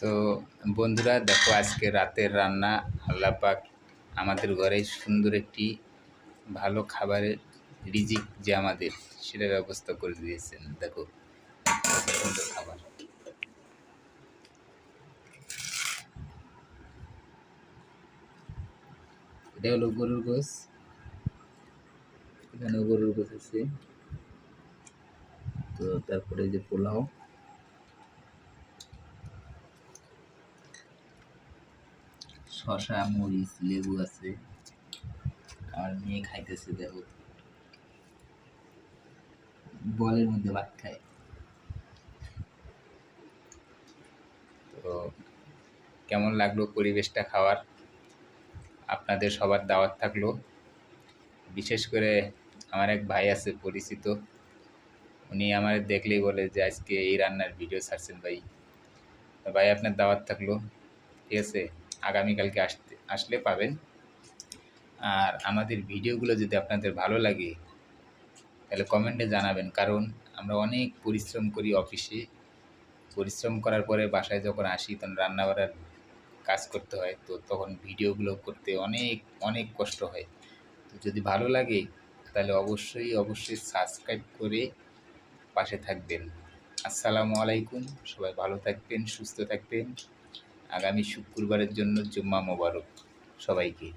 তো বন্ধুরা, দেখো আজকে রাতের রান্না। আল্লাপাক আমাদের ঘরে সুন্দর একটি ভালো খাবারের রিজিক যে আমাদের সেটা ব্যবস্থা করে দিয়েছেন। দেখো সুন্দর খাবার। এটা হলো গরুর গোস এখানে গরুর গোস আছে। তো তারপরে যে পোলাও। শশা মরিচ, লেবু আছে। আর মেয়ে খাইতেছে, দেখো। বলের মধ্যে ভাত খায়। তো কেমন লাগল পরিবেশটা খাওয়ার? আপনাদের সবার দাওয়াত থাকল। বিশেষ করে আমার এক ভাই আছে পরিচিত। উনি আমার দেখলেই বলে যে, আজকে এই রান্নার ভিডিও ছাড়ছেন ভাই। ভাই, আপনার দাওয়াত থাকল। ঠিক আছে? আগামীকালকে আসতে, আসলে পাবেন। আর আমাদের ভিডিওগুলো যদি আপনাদের ভালো লাগে, তাহলে কমেন্টে জানাবেন। কারণ আমরা অনেক পরিশ্রম করি অফিসে। পরিশ্রম করার পরে বাসায় যখন আসি, তখন রান্না বাড়ার কাজ করতে হয়। তো তখন ভিডিওগুলো করতে অনেক অনেক কষ্ট হয়। তো যদি ভালো লাগে, তাহলে অবশ্যই অবশ্যই সাবস্ক্রাইব করে পাশে থাকবেন। আসসালামু আলাইকুম। সবাই ভালো থাকবেন, সুস্থ থাকবেন। আগামী শুক্রবারের জন্য জুম্মা মোবারক সবাইকে।